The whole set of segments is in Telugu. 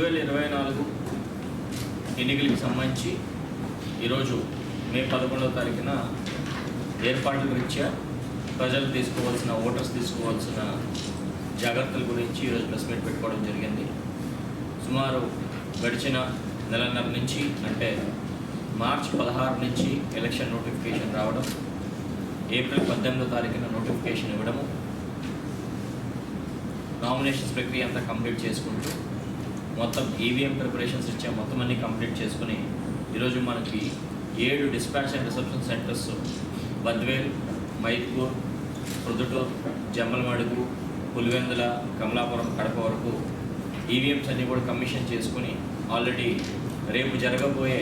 రెండు వేల ఇరవై నాలుగు ఎన్నికలకు సంబంధించి ఈరోజు మే పదకొండవ తారీఖున ఏర్పాట్ల రీత్యా ప్రజలు తీసుకోవాల్సిన ఓటర్స్ తీసుకోవాల్సిన జాగ్రత్తల గురించి ఈరోజు ప్రెస్ మీట్ పెట్టుకోవడం జరిగింది. సుమారు గడిచిన నెలన్నర నుంచి అంటే మార్చ్ పదహారు నుంచి ఎలక్షన్ నోటిఫికేషన్ రావడం ఏప్రిల్ పద్దెనిమిదో తారీఖున నోటిఫికేషన్ ఇవ్వడము నామినేషన్స్ ప్రక్రియ అంతా కంప్లీట్ చేసుకుంటూ మొత్తం ఈవీఎం ప్రిపరేషన్స్ ఇచ్చే మొత్తం అన్ని కంప్లీట్ చేసుకుని ఈరోజు మనకి ఏడు dispatch and reception centres Badvel Mydukur Proddatur Jammalamadugu Pulivendula Kamalapuram Kadapa వరకు ఈవీఎంస్ అన్నీ కూడా కమిషన్ చేసుకుని ఆల్రెడీ రేపు జరగబోయే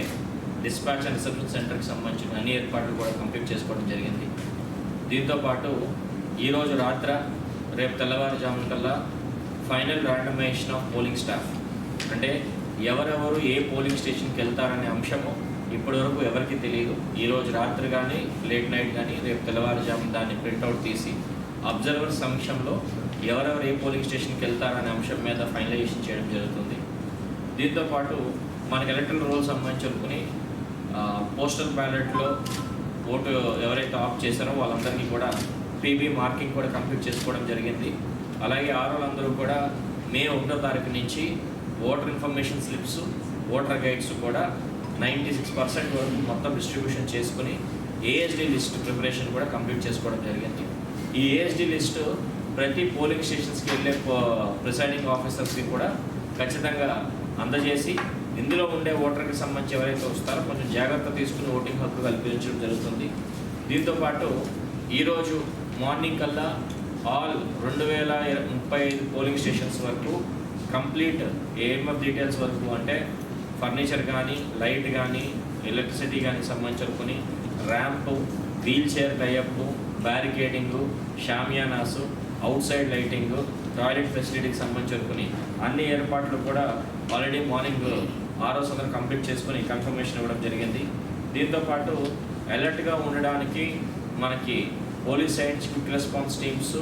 డిస్పాచ్ అండ్ రిసెప్షన్ సెంటర్కి సంబంధించిన అన్ని ఏర్పాట్లు కూడా కంప్లీట్ చేసుకోవడం జరిగింది. దీంతోపాటు ఈరోజు రాత్ర రేపు తెల్లవారుజామున కల్లా final randomisation of polling staff అంటే ఎవరెవరు ఏ పోలింగ్ స్టేషన్కి వెళ్తారనే అంశము ఇప్పటివరకు ఎవరికి తెలియదు ఈరోజు రాత్రి కానీ లేట్ నైట్ కానీ రేపు తెల్లవారుజాము దాన్ని ప్రింట్అవుట్ తీసి అబ్జర్వర్ సమక్షంలో ఎవరెవరు ఏ పోలింగ్ స్టేషన్కి వెళ్తారనే అంశం మీద ఫైనలైజేషన్ చేయడం జరుగుతుంది. దీంతోపాటు మనకి ఎలక్ట్రల్ రోల్ సంబంధించుకుని పోస్టల్ బ్యాలెట్లో ఓటు ఎవరైతే ఆఫ్ చేశారో వాళ్ళందరికీ కూడా పీబీ మార్కింగ్ కూడా కంప్లీట్ చేసుకోవడం జరిగింది. అలాగే ఆరోలందరూ కూడా మే ఒకటో తారీఖు నుంచి voter information slips voter guides కూడా నైంటీ సిక్స్ పర్సెంట్ వరకు మొత్తం డిస్ట్రిబ్యూషన్ చేసుకుని ఏఎస్డి లిస్ట్ ప్రిపరేషన్ కూడా కంప్లీట్ చేసుకోవడం జరిగింది. ఈ ఏఎస్డి లిస్టు ప్రతి పోలింగ్ స్టేషన్స్కి వెళ్ళే ప్రిసైడింగ్ ఆఫీసర్స్కి కూడా ఖచ్చితంగా అందజేసి ఇందులో ఉండే ఓటర్కి సంబంధించి ఎవరైతే వస్తారో కొంచెం జాగ్రత్త తీసుకుని ఓటింగ్ హక్కు కల్పించడం జరుగుతుంది. దీంతోపాటు ఈరోజు మార్నింగ్ కల్లా ఆల్ రెండు వేల ముప్పై ఐదు పోలింగ్ స్టేషన్స్ వరకు కంప్లీట్ ఏఎంఎఫ్ డీటెయిల్స్ వరకు అంటే ఫర్నిచర్ కానీ లైట్ కానీ ఎలక్ట్రిసిటీ కానీ సంబంధించుకొని ramp wheelchair tie up barricading shamianas outside lighting toilet ఫెసిలిటీకి సంబంధించి అన్ని ఏర్పాట్లు కూడా ఆల్రెడీ మార్నింగ్ ఆరో సందరం కంప్లీట్ చేసుకుని కన్ఫర్మేషన్ ఇవ్వడం జరిగింది. దీంతోపాటు అలర్ట్గా ఉండడానికి మనకి police side quick response teams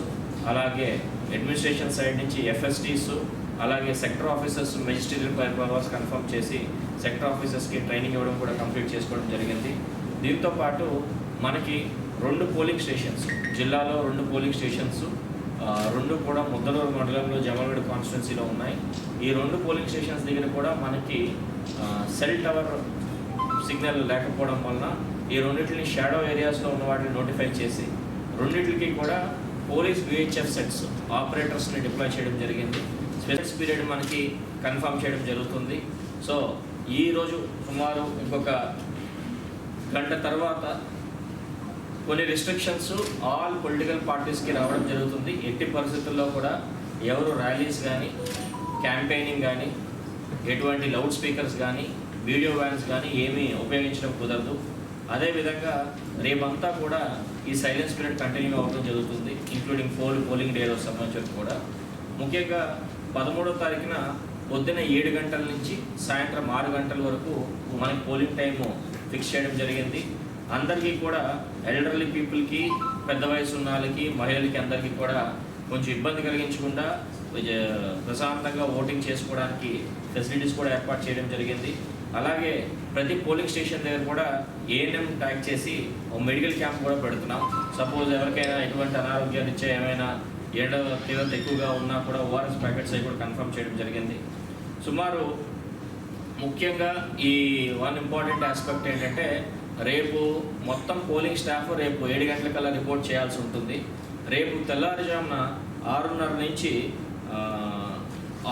అలాగే అడ్మినిస్ట్రేషన్ సైడ్ నుంచి ఎఫ్ఎస్టీస్ అలాగే sector officers magistrative powers confirm చేసి సెక్టర్ ఆఫీసర్స్కి ట్రైనింగ్ ఇవ్వడం కూడా కంప్లీట్ చేసుకోవడం జరిగింది. దీంతో పాటు మనకి రెండు పోలింగ్ స్టేషన్స్ జిల్లాలో రెండు పోలింగ్ స్టేషన్స్ రెండు కూడా ముద్దలూరు మండలంలో జమలగడ్ కాన్స్టిట్యున్సీలో ఉన్నాయి. ఈ రెండు పోలింగ్ స్టేషన్స్ దగ్గర కూడా మనకి సెల్ టవర్ సిగ్నల్ లేకపోవడం వలన ఈ రెండింటిని షాడో ఏరియాస్లో ఉన్న వాటిని నోటిఫై చేసి రెండింటికి కూడా పోలీస్ విహెచ్ఎఫ్ సెట్స్ ఆపరేటర్స్ని డిప్లాయ్ చేయడం జరిగింది. స్పెషల్ పీరియడ్ మనకి కన్ఫర్మ్ చేయడం జరుగుతుంది. సో ఈరోజు సుమారు ఇంకొక గంట తర్వాత కొన్ని రిస్ట్రిక్షన్స్ ఆల్ పొలిటికల్ పార్టీస్కి రావడం జరుగుతుంది. ఎట్టి పరిస్థితుల్లో కూడా ఎవరు ర్యాలీస్ కానీ క్యాంపెయినింగ్ కానీ ఎటువంటి లౌడ్ స్పీకర్స్ కానీ వీడియో వ్యాన్స్ కానీ ఏమీ ఉపయోగించడం కుదరదు. అదేవిధంగా రేపంతా కూడా ఈ సైలెన్స్ పీరియడ్ కంటిన్యూ అవ్వడం జరుగుతుంది ఇంక్లూడింగ్ పోల్ పోలింగ్ డేలో సంబంధించి కూడా. ముఖ్యంగా పదమూడో తారీఖున పొద్దున్న ఏడు గంటల నుంచి సాయంత్రం ఆరు గంటల వరకు మనకి పోలింగ్ టైము ఫిక్స్ చేయడం జరిగింది. అందరికీ కూడా ఎల్డర్లీ పీపుల్కి పెద్ద వయసు ఉన్న వాళ్ళకి మహిళలకి అందరికీ కూడా కొంచెం ఇబ్బంది కలిగించకుండా ప్రశాంతంగా ఓటింగ్ చేసుకోవడానికి ఫెసిలిటీస్ కూడా ఏర్పాటు చేయడం జరిగింది. అలాగే ప్రతి పోలింగ్ స్టేషన్ దగ్గర కూడా ఏఎన్ఎం ట్యాగ్ చేసి ఒక మెడికల్ క్యాంప్ కూడా పెడుతున్నాం. సపోజ్ ఎవరికైనా ఎటువంటి అనారోగ్యాలు ఇచ్చే ఏమైనా ఎండ తీవ్రత ఎక్కువగా ఉన్నా కూడా ఓఆర్ఎస్ ప్యాకెట్స్ అవి కూడా కన్ఫర్మ్ చేయడం జరిగింది. సుమారు ముఖ్యంగా ఈ వన్ ఇంపార్టెంట్ ఆస్పెక్ట్ ఏంటంటే రేపు మొత్తం పోలింగ్ స్టాఫ్ రేపు ఏడు గంటలకల్లా రిపోర్ట్ చేయాల్సి ఉంటుంది. రేపు తెల్లారుజామున ఆరున్నర నుంచి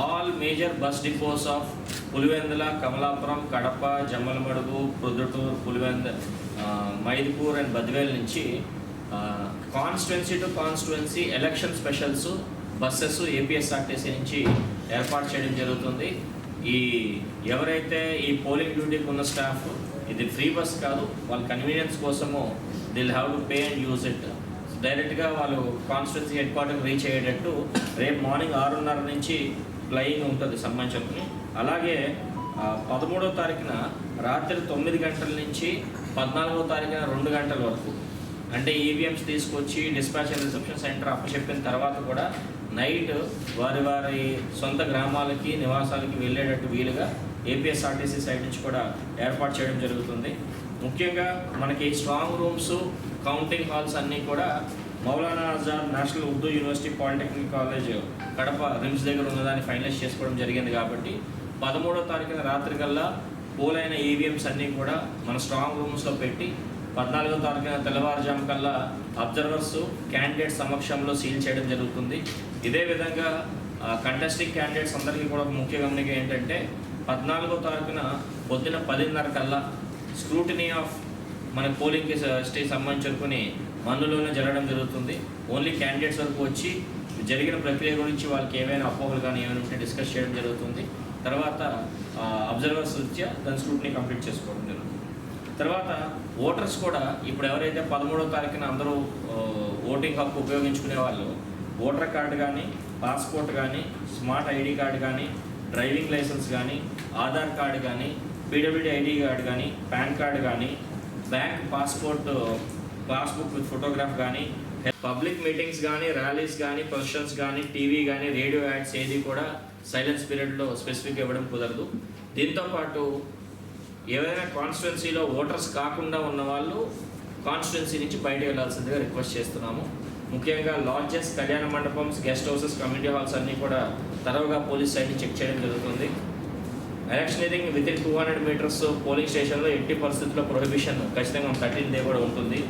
all major bus depots of Pulivendula Kamalapuram Kadapa Jammalamadugu Proddatur Pulivendula Mydukur and Badvel నుంచి constituency to constituency election specials buses APSRTC నుంచి ఏర్పాటు చేయడం జరుగుతుంది. ఈ ఎవరైతే ఈ పోలింగ్ డ్యూటీకి ఉన్న స్టాఫ్ ఇది ఫ్రీ బస్ కాదు వాళ్ళ కన్వీనియన్స్ కోసము they'll have to pay and use it డైరెక్ట్గా వాళ్ళు కాన్స్టిట్యున్సీ హెడ్ క్వార్టర్కి రీచ్ అయ్యేటట్టు రేపు మార్నింగ్ ఆరున్నర నుంచి ఫ్లయింగ్ ఉంటుంది సంబంధించుకుని అలాగే పదమూడవ తారీఖున రాత్రి తొమ్మిది గంటల నుంచి పద్నాలుగో తారీఖున రెండు గంటల వరకు. అంటే ఈవీఎంస్ తీసుకొచ్చి డిస్పాచ్ రిసెప్షన్ సెంటర్ అప్పచెప్పిన తర్వాత కూడా నైట్ వారి వారి సొంత గ్రామాలకి నివాసాలకి వెళ్ళేటట్టు వీలుగా ఏపీఎస్ఆర్టీసీ సైడ్ నుంచి కూడా ఏర్పాటు చేయడం జరుగుతుంది. ముఖ్యంగా మనకి స్ట్రాంగ్ రూమ్స్ కౌంటింగ్ హాల్స్ అన్నీ కూడా Maulana Azad National Urdu University polytechnic college Kadapa RIMS దగ్గర ఉన్నదాన్ని ఫైనలైజ్ చేసుకోవడం జరిగింది కాబట్టి పదమూడో తారీఖున రాత్రి కల్లా పోలైన ఈవీఎంస్ అన్నీ కూడా మన స్ట్రాంగ్ రూమ్స్లో పెట్టి పద్నాలుగో తారీఖున తెల్లవారుజాము కల్లా అబ్జర్వర్స్ క్యాండిడేట్ సమక్షంలో సీల్ చేయడం జరుగుతుంది. ఇదే విధంగా కంటెస్టింగ్ క్యాండిడేట్స్ అందరికీ కూడా ఒక ముఖ్య గమనిక ఏంటంటే పద్నాలుగో తారీఖున పొద్దున పదిన్నర కల్లా స్క్రూటినీ ఆఫ్ మన పోలింగ్కి స్టేజ్ సంబంధించుకొని మన్నులోనే జరగడం జరుగుతుంది. ఓన్లీ క్యాండిడేట్స్ వరకు వచ్చి జరిగిన ప్రక్రియ గురించి వాళ్ళకి ఏమైనా అపోహలు కానీ ఏమైనా ఉంటే డిస్కస్ చేయడం జరుగుతుంది. తర్వాత అబ్జర్వర్స్ వచ్చి దాని స్క్రూటినీ కంప్లీట్ చేసుకోవడం జరుగుతుంది. తర్వాత ఓటర్స్ కూడా ఇప్పుడు ఎవరైతే పదమూడో తారీఖున అందరూ ఓటింగ్ హక్కు ఉపయోగించుకునే వాళ్ళు ఓటర్ కార్డు కానీ పాస్పోర్ట్ కానీ స్మార్ట్ ఐడి కార్డు కానీ డ్రైవింగ్ లైసెన్స్ కానీ ఆధార్ కార్డు కానీ పీడబ్ల్యూడి ఐడి కార్డు కానీ పాన్ కార్డు కానీ bank passport passbook with photograph కానీ పబ్లిక్ మీటింగ్స్ కానీ ర్యాలీస్ కానీ ప్రొసెషన్స్ కానీ టీవీ కానీ రేడియో యాడ్స్ ఏది కూడా సైలెన్స్ పీరియడ్లో స్పెసిఫిక్ ఇవ్వడం కుదరదు. దీంతో పాటు ఏవైనా కాన్స్టిట్యున్సీలో ఓటర్స్ కాకుండా ఉన్న వాళ్ళు కాన్స్టిట్యున్సీ నుంచి బయటకు వెళ్ళాల్సిందిగా రిక్వెస్ట్ చేస్తున్నాము. ముఖ్యంగా lodges kalyana mandapams guest houses community halls అన్నీ కూడా తరవుగా పోలీస్ సైడ్ని చెక్ చేయడం జరుగుతుంది. Electioneering within two hundred metres polling స్టేషన్లో ఎట్టి పరిస్థితుల్లో ప్రొహిబిషన్ ఖచ్చితంగా థర్టీన్ డే కూడా ఉంటుంది.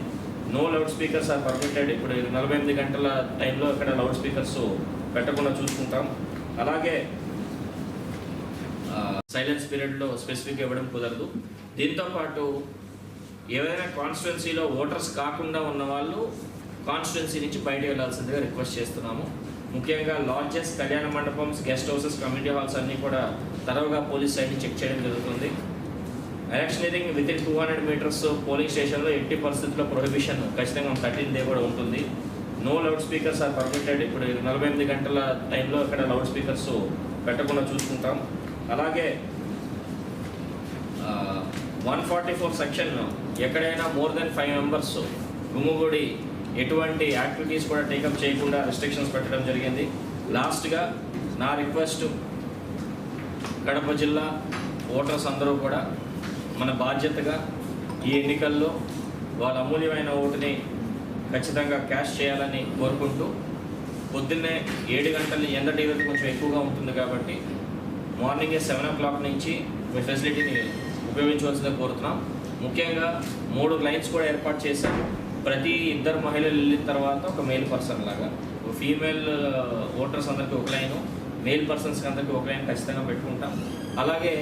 No loud speakers are permitted ఇప్పుడు నలభై ఎనిమిది గంటల టైంలో ఇక్కడ లౌడ్ స్పీకర్స్ పెట్టకుండా చూసుకుంటాం. అలాగే సైలెన్స్ పీరియడ్లో స్పెసిఫిక్ ఇవ్వడం కుదరదు. దీంతో పాటు ఏవైనా కాన్స్టిట్యున్సీలో ఓటర్స్ కాకుండా ఉన్న వాళ్ళు కాన్స్టిట్యున్సీ నుంచి బయట వెళ్ళాల్సిందిగా రిక్వెస్ట్ చేస్తున్నాము. ముఖ్యంగా lodges kalyana mandapams guest houses community halls అన్నీ కూడా తరవుగా పోలీస్ సైడ్ని చెక్ చేయడం జరుగుతుంది. Electioneering within two hundred metres polling స్టేషన్లో ఎట్టి పరిస్థితుల్లో ప్రొహిబిషన్ ఖచ్చితంగా థర్టీన్ డే కూడా ఉంటుంది. No loud speakers are permitted ఇప్పుడు నలభై ఎనిమిది గంటల టైంలో ఇక్కడ లౌడ్ స్పీకర్స్ పెట్టకుండా చూసుకుంటాం. అలాగే వన్ ఫార్టీ ఫోర్ సెక్షన్ ఎక్కడైనా మోర్ దెన్ ఫైవ్ మెంబర్స్ గుమ్ముగూడి ఎటువంటి యాక్టివిటీస్ కూడా టేకప్ చేయకుండా రెస్ట్రిక్షన్స్ పెట్టడం జరిగింది. లాస్ట్గా నా రిక్వెస్ట్ కడప జిల్లా ఓటర్స్ అందరూ కూడా మన బాధ్యతగా ఈ ఎన్నికల్లో వాళ్ళ అమూల్యమైన ఓటుని ఖచ్చితంగా క్యాష్ చేయాలని కోరుకుంటూ పొద్దున్నే ఏడు గంటల ఎండ టీవీ కొంచెం ఎక్కువగా ఉంటుంది కాబట్టి మార్నింగే సెవెన్ ఓ క్లాక్ నుంచి మీ ఫెసిలిటీని ఉపయోగించవలసిందిగా కోరుతున్నాం. ముఖ్యంగా మూడు లైన్స్ కూడా ఏర్పాటు చేశాం ప్రతి ఇద్దరు మహిళలు వెళ్ళిన తర్వాత ఒక మేల్ పర్సన్ లాగా. ఫీమేల్ ఓటర్స్ అందరికీ ఒక లైను. మేల్ పర్సన్స్కి అందరికీ ఒక లైన్ ఖచ్చితంగా పెట్టుకుంటాం. అలాగే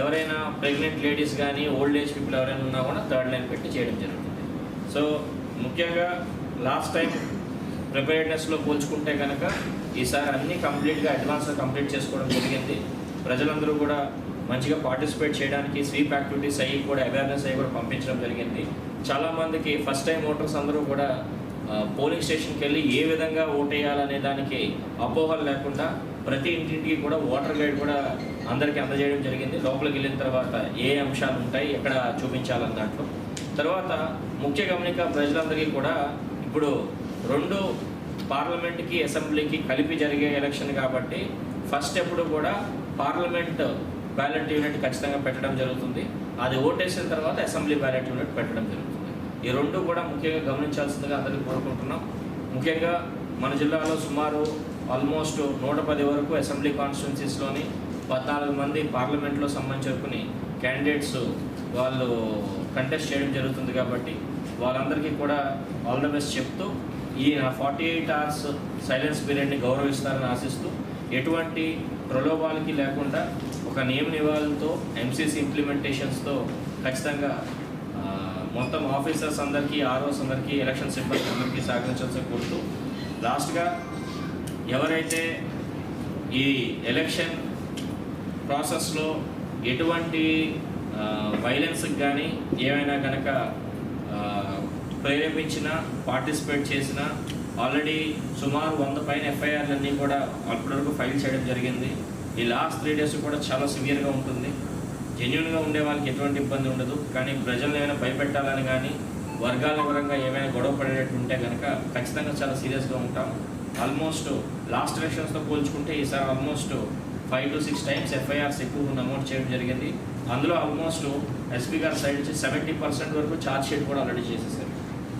ఎవరైనా ప్రెగ్నెంట్ లేడీస్ కానీ ఓల్డ్ ఏజ్ పీపుల్ ఎవరైనా ఉన్నా కూడా థర్డ్ లైన్ పెట్టి చేయడం జరుగుతుంది. సో ముఖ్యంగా లాస్ట్ టైం ప్రిపేర్డ్నెస్లో పోల్చుకుంటే కనుక ఈసారి అన్నీ కంప్లీట్గా అడ్వాన్స్గా కంప్లీట్ చేసుకోవడం జరిగింది. ప్రజలందరూ కూడా మంచిగా పార్టిసిపేట్ చేయడానికి స్వీప్ యాక్టివిటీస్ అయ్యి కూడా అవేర్నెస్ అయ్యి కూడా పంపించడం జరిగింది. చాలామందికి ఫస్ట్ టైం ఓటర్స్ అందరూ కూడా పోలింగ్ స్టేషన్కి వెళ్ళి ఏ విధంగా ఓటేయాలనే దానికి అపోహలు లేకుండా ప్రతి ఇంటింటికి కూడా ఓటర్ గైడ్ కూడా అందరికీ అందజేయడం జరిగింది. లోపలికి వెళ్ళిన తర్వాత ఏ అంశాలు ఉంటాయి ఎక్కడ చూపించాలన్న దాంట్లో. తర్వాత ముఖ్య గమనిక ప్రజలందరికీ కూడా ఇప్పుడు రెండు పార్లమెంట్కి అసెంబ్లీకి కలిపి జరిగే ఎలక్షన్ కాబట్టి ఫస్ట్ ఎప్పుడు కూడా పార్లమెంట్ బ్యాలెట్ యూనిట్ ఖచ్చితంగా పెట్టడం జరుగుతుంది. అది ఓటేసిన తర్వాత అసెంబ్లీ బ్యాలెట్ యూనిట్ పెట్టడం జరుగుతుంది. ఈ రెండు కూడా ముఖ్యంగా గమనించాల్సిందిగా అందరికీ కోరుకుంటున్నాం. ముఖ్యంగా మన జిల్లాలో సుమారు ఆల్మోస్ట్ నూట పది వరకు అసెంబ్లీ కాన్స్టిట్యున్సీస్లోని పద్నాలుగు మంది పార్లమెంట్లో సంబంధించుకుని క్యాండిడేట్స్ వాళ్ళు కంటెస్ట్ చేయడం జరుగుతుంది కాబట్టి వాళ్ళందరికీ కూడా ఆల్ ద బెస్ట్ చెప్తూ ఈ ఫార్టీ ఎయిట్ అవర్స్ సైలెన్స్ పీరియడ్ని గౌరవిస్తారని ఆశిస్తూ ఎటువంటి ప్రలోభాలకి లేకుండా ఒక నియమ నివాళులతో ఎంసీసీ ఇంప్లిమెంటేషన్స్తో ఖచ్చితంగా మొత్తం ఆఫీసర్స్ అందరికీ ఆర్ఓస్ అందరికీ ఎలక్షన్ సిబ్బంది అందరికీ సహకరించాల్సి కోరుతూ లాస్ట్గా ఎవరైతే ఈ ఎలక్షన్ ప్రాసెస్లో ఎటువంటి వైలెన్స్కి కానీ ఏమైనా కనుక ప్రేరేపించిన పార్టిసిపేట్ చేసిన ఆల్రెడీ సుమారు వంద పైన ఎఫ్ఐఆర్లన్నీ కూడా అప్పటివరకు ఫైల్ చేయడం జరిగింది. ఈ లాస్ట్ త్రీ డేస్ కూడా చాలా సివియర్గా ఉంటుంది. జెన్యున్గా ఉండే వాళ్ళకి ఎటువంటి ఇబ్బంది ఉండదు. కానీ ప్రజలను ఏమైనా భయపెట్టాలని కానీ వర్గాల పరంగా ఏమైనా గొడవ పడేటట్టు ఉంటే కనుక ఖచ్చితంగా చాలా సీరియస్గా ఉంటాం. ఆల్మోస్ట్ లాస్ట్ ఎలక్షన్స్తో పోల్చుకుంటే ఈసారి almost five to six times FIRs ఎక్కువ నమోదు చేయడం జరిగింది. అందులో ఆల్మోస్ట్ ఎస్పీ గారి సైడ్ నుంచి సెవెంటీ పర్సెంట్ వరకు ఛార్జ్ షీట్ కూడా ఆల్రెడీ చేసేసారు.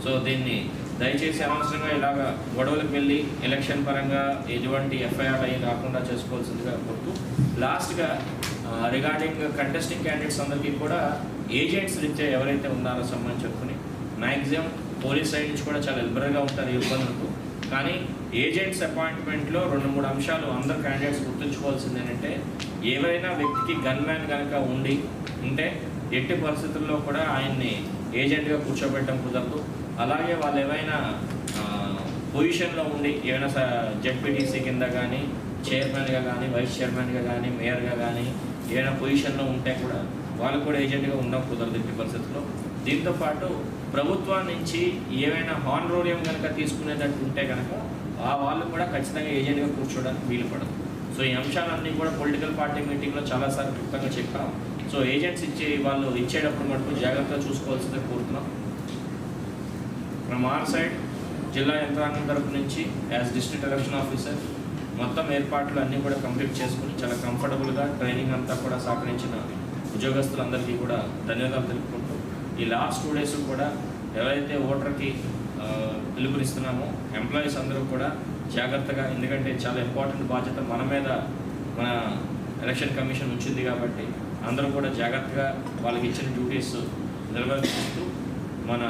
సో దీన్ని దయచేసి అనవసరంగా ఇలాగ గొడవలకు వెళ్ళి ఎలక్షన్ పరంగా ఎటువంటి ఎఫ్ఐఆర్ అయ్యి రాకుండా చేసుకోవాల్సిందిగా కోరుతూ లాస్ట్గా రిగార్డింగ్ కంటెస్టింగ్ క్యాండిడేట్స్ అందరికీ కూడా ఏజెంట్స్ రీత్యా ఎవరైతే ఉన్నారో సంబంధించి చెప్పుకుని మ్యాక్సిమం పోలీస్ సైడ్ నుంచి కూడా చాలా లిబరల్గా ఉంటారు ఇబ్బందులకు. కానీ ఏజెంట్స్ అపాయింట్మెంట్లో రెండు మూడు అంశాలు అందరు క్యాండిడేట్స్ గుర్తుంచుకోవాల్సింది ఏంటంటే ఏవైనా వ్యక్తికి గన్ మ్యాన్ కనుక ఉండి ఉంటే ఎట్టి పరిస్థితుల్లో కూడా ఆయన్ని ఏజెంట్గా కూర్చోబెట్టడం కుదరదు. అలాగే వాళ్ళు ఏవైనా పొజిషన్లో ఉండి ఏమైనా జెడ్పీటీసీ కింద కానీ చైర్మన్గా కానీ వైస్ చైర్మన్గా కానీ మేయర్గా కానీ ఏమైనా పొజిషన్లో ఉంటే కూడా వాళ్ళు కూడా ఏజెంట్గా ఉన్నాం కుదరదు ఇంటి పరిస్థితుల్లో. దీంతో పాటు ప్రభుత్వం నుంచి ఏమైనా హానరోరియం కనుక తీసుకునేటట్టు ఉంటే కనుక ఆ వాళ్ళు కూడా ఖచ్చితంగా ఏజెంట్గా కూర్చోవడానికి వీలు పడదు. సో ఈ అంశాలన్నీ కూడా పొలిటికల్ పార్టీ మీటింగ్లో చాలాసార్లు క్లుప్తంగా చెప్పాం. సో ఏజెంట్స్ ఇచ్చే వాళ్ళు ఇచ్చేటప్పుడు మటుకు జాగ్రత్తగా చూసుకోవాల్సిందే కోరుతున్నాం. ఫ్రమ్ ఆర్ సైడ్ జిల్లా యంత్రాంగం తరపు నుంచి యాజ్ డిస్ట్రిక్ట్ ఎలక్షన్ ఆఫీసర్ మొత్తం ఏర్పాట్లు అన్నీ కూడా కంప్లీట్ చేసుకుని చాలా కంఫర్టబుల్గా ట్రైనింగ్ అంతా కూడా సహకరించిన ఉద్యోగస్తులందరికీ కూడా ధన్యవాదాలు తెలుపుకుంటూ ఈ లాస్ట్ టూ డేస్ కూడా ఎవరైతే ఓటర్కి పిలుపునిస్తున్నామో ఎంప్లాయీస్ అందరూ కూడా జాగ్రత్తగా ఎందుకంటే చాలా ఇంపార్టెంట్ బాధ్యత మన మీద మన ఎలక్షన్ కమిషన్ ఉంచింది కాబట్టి అందరూ కూడా జాగ్రత్తగా వాళ్ళకి ఇచ్చిన డ్యూటీస్ నిర్వహిస్తూ మన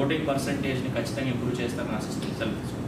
ఓటింగ్ పర్సంటేజ్ని ఖచ్చితంగా ఇంప్రూవ్ చేస్తారని ఆశిస్తుంది సెలవు